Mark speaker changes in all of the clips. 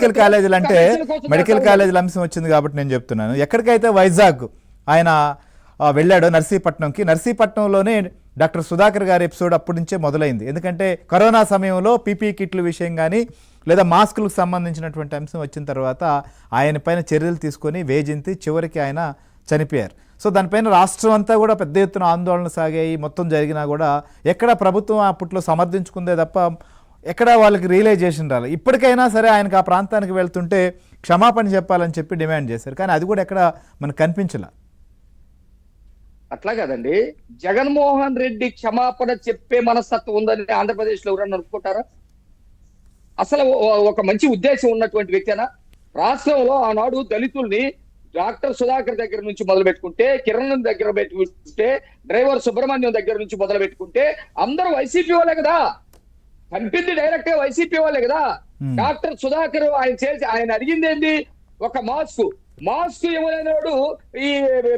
Speaker 1: Medical కాలేజీలు అంటే medical కాలేజీల అంశం వచ్చింది కాబట్టి నేను చెప్తున్నాను. ఎక్కడికైతే వైజాగ్ ఆయన వెళ్ళాడో నర్సీపట్నంకి నర్సీపట్నంలోనే డాక్టర్ సుధాకర్ గారి ఎపిసోడ్ అప్పటి నుంచే మొదలైంది. ఎందుకంటే కరోనా సమయంలో పీపీ కిట్ల విషయం కానీ లేదా మాస్కులకు సంబంధించినటువంటి అంశం వచ్చిన తర్వాత ఆయన పైన చర్యలు తీసుకొని వేజింతి చివరికి ఆయన చనిపోయారు. సో దానిపైన రాష్ట్రం అంతా కూడా పెద్ద ఎత్తున ఆందోళన సాగాయి. మొత్తం జరిగినా కూడా ఎక్కడ ప్రభుత్వం అప్పట్లో సమర్థించుకుందే తప్ప ఎక్కడ వాళ్ళకి రియలైజేషన్ రాలేదు ఇప్పటికైనా సరే ఆయనకు ఆ ప్రాంతానికి వెళ్తుంటే క్షమాపణ చెప్పాలని చెప్పి డిమాండ్ చేశారు. కానీ అది కూడా ఎక్కడ మనకు కనిపించలే.
Speaker 2: అట్లా కదండి. జగన్మోహన్ రెడ్డి క్షమాపణ చెప్పే మనస్తత్వం ఉందని ఆంధ్రప్రదేశ్లో ఎవరన్నా అనుకుంటారా? అసలు ఒక మంచి ఉద్దేశం ఉన్నటువంటి వ్యక్తేనా? రాష్ట్రంలో ఆనాడు దళితుల్ని డాక్టర్ సుధాకర్ దగ్గర నుంచి మొదలు పెట్టుకుంటే కిరణ్ దగ్గర పెట్టుకుంటే డ్రైవర్ సుబ్రహ్మణ్యం దగ్గర నుంచి మొదలు పెట్టుకుంటే అందరూ వైసీపీ వాళ్ళే కదా. పంపింది డైరెక్ట్ వైసీపీ వాళ్ళే కదా.
Speaker 1: Hmm.
Speaker 2: డాక్టర్ సుధాకర్ ఆయన చేసి ఆయన అడిగింది ఏంది ఒక మాస్క్. మాస్క్ ఇవ్వలేనోడు ఈ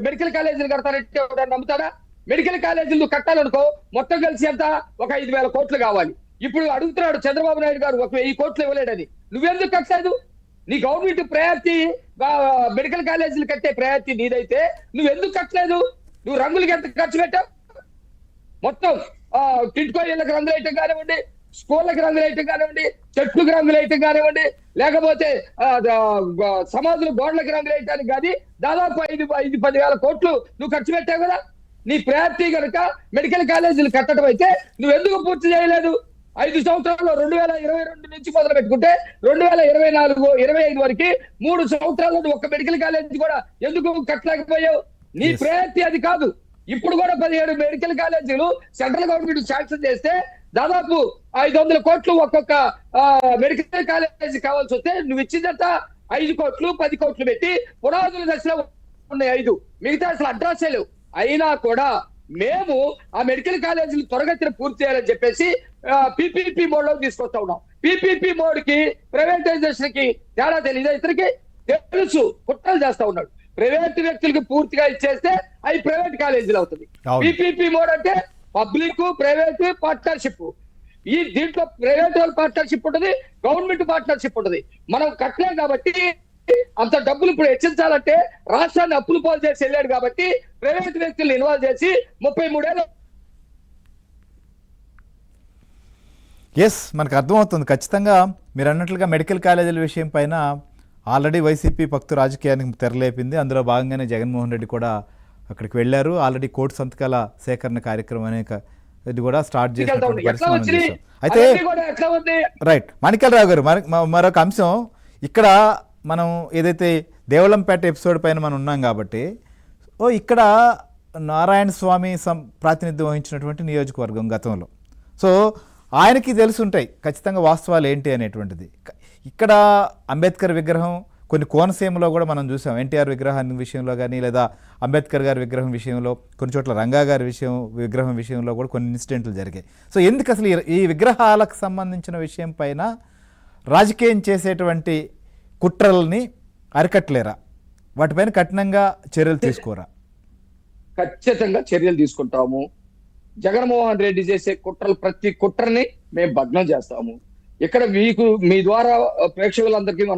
Speaker 2: మెడికల్ కాలేజీలు కడతారంటే నమ్ముతాడా? మెడికల్ కాలేజీలు కట్టాలనుకో మొత్తం కలిసి ఎంత? ఒక ఐదు వేల కోట్లు కావాలి. ఇప్పుడు అడుగుతున్నాడు చంద్రబాబు నాయుడు గారు ఒక వెయ్యి కోట్లు ఇవ్వలేడని. నువ్వెందుకు కట్టలేదు? నీ గవర్నమెంట్ ప్రయారిటీ మెడికల్ కాలేజీలు కట్టే ప్రయారిటీ నీదైతే నువ్వెందుకు కట్టలేదు? నువ్వు రంగులకి ఎంత ఖర్చు పెట్టావు? మొత్తం టిట్కో ఇళ్ళకి రంగులు వేయటం కానివ్వండి స్కూళ్ళకి రంగులు వేయటం కానివ్వండి చెట్లకు రంగులు వేయటం కానివ్వండి లేకపోతే సమాధుల గోడలకు రంగులు వేయటానికి కానీ దాదాపు ఐదు ఐదు పది వేల కోట్లు నువ్వు ఖర్చు పెట్టావు కదా? నీ ప్రయారిటీ కనుక మెడికల్ కాలేజీలు కట్టడం అయితే నువ్వు ఎందుకు పూర్తి చేయలేదు? ఐదు సంవత్సరాల్లో రెండు వేల ఇరవై రెండు నుంచి మొదలు పెట్టుకుంటే రెండు వేల ఇరవై నాలుగు ఇరవై ఐదు వరకు మూడు సంవత్సరాల్లో నువ్వు ఒక మెడికల్ కాలేజీ కూడా ఎందుకు కట్టలేకపోయావు? నీ. ప్రయారిటీ అది కాదు. ఇప్పుడు కూడా పదిహేడు మెడికల్ కాలేజీలు సెంట్రల్ గవర్నమెంట్ శాంక్షన్ చేస్తే దాదాపు ఐదు వందల కోట్లు ఒక్కొక్క మెడికల్ కాలేజీ కావాల్సి వస్తే నువ్వు ఇచ్చిందంతా ఐదు కోట్లు పది కోట్లు పెట్టి పునాదుల దశలో ఉన్నాయి ఐదు. మిగతా అసలు అడ్రస్ లేవు. అయినా కూడా మేము ఆ మెడికల్ కాలేజీలు త్వరగతిన పూర్తి చేయాలని చెప్పేసి పిపిపి మోడ్లో తీసుకొస్తా ఉన్నాం. పిపిపి మోడ్కి ప్రైవేటైజేషన్కి తేడా తెలియదు ఇతనికి? తెలుసు. కుట్రలు చేస్తా ఉన్నాడు. ప్రైవేట్ వ్యక్తులకి పూర్తిగా ఇచ్చేస్తే అవి ప్రైవేట్ కాలేజీలు అవుతుంది. పిపిపి మోడ్ అంటే పబ్లిక్ ప్రైవేట్ పార్ట్నర్షిప్. ఈ దీంట్లో ప్రైవేట్ వాళ్ళ పార్ట్నర్షిప్ ఉంటుంది గవర్నమెంట్ పార్ట్నర్షిప్ ఉంటుంది. మనం కట్టలేం కాబట్టి అంత డబ్బులు ఇప్పుడు హెచ్చించాలంటే రాష్ట్రాన్ని అప్పులు పాలు చేసి వెళ్ళాడు కాబట్టి ప్రైవేట్ వ్యక్తులు ఇన్వాల్వ్ చేసి ముప్పై మూడేళ్ళు
Speaker 1: ఎస్ మనకు అర్థమవుతుంది. ఖచ్చితంగా మీరు అన్నట్లుగా మెడికల్ కాలేజీల విషయం పైన ఆల్రెడీ వైసీపీ భక్తు రాజకీయానికి తెరలేపింది. అందులో భాగంగానే జగన్మోహన్ రెడ్డి కూడా అక్కడికి వెళ్ళారు. ఆల్రెడీ కోర్టు సంతకాల సేకరణ కార్యక్రమం అనేక ఇది కూడా స్టార్ట్ చూసాం. అయితే రైట్. మాణిక్యాలరావు గారు మరొక అంశం. ఇక్కడ మనం ఏదైతే దేవళంపేట ఎపిసోడ్ పైన మనం ఉన్నాం కాబట్టి ఓ ఇక్కడ నారాయణ స్వామి సం ప్రాతినిధ్యం వహించినటువంటి నియోజకవర్గం గతంలో. సో ఆయనకి తెలుసుంటాయి ఖచ్చితంగా వాస్తవాలు ఏంటి అనేటువంటిది. ఇక్కడ అంబేద్కర్ విగ్రహం కొన్ని కోనసీమలో కూడా మనం చూసాం. ఎన్టీఆర్ విగ్రహాన్ని విషయంలో కానీ లేదా అంబేద్కర్ గారి విగ్రహం విషయంలో కొన్ని చోట్ల రంగా గారి విషయం విగ్రహం విషయంలో కూడా కొన్ని ఇన్సిడెంట్లు జరిగాయి. సో ఎందుకు అసలు ఈ- విగ్రహాలకు సంబంధించిన విషయం పైన రాజకీయం చేసేటువంటి కుట్రల్ని అరికట్టలేరా? వాటిపైన కఠినంగా చర్యలు తీసుకోరా?
Speaker 2: ఖచ్చితంగా చర్యలు తీసుకుంటాము. జగన్మోహన్ రెడ్డి చేసే కుట్రలు ప్రతి కుట్రని మేము భగ్నం చేస్తాము. ఇక్కడ మీకు మీ ద్వారా ప్రేక్షకులందరికీ మనం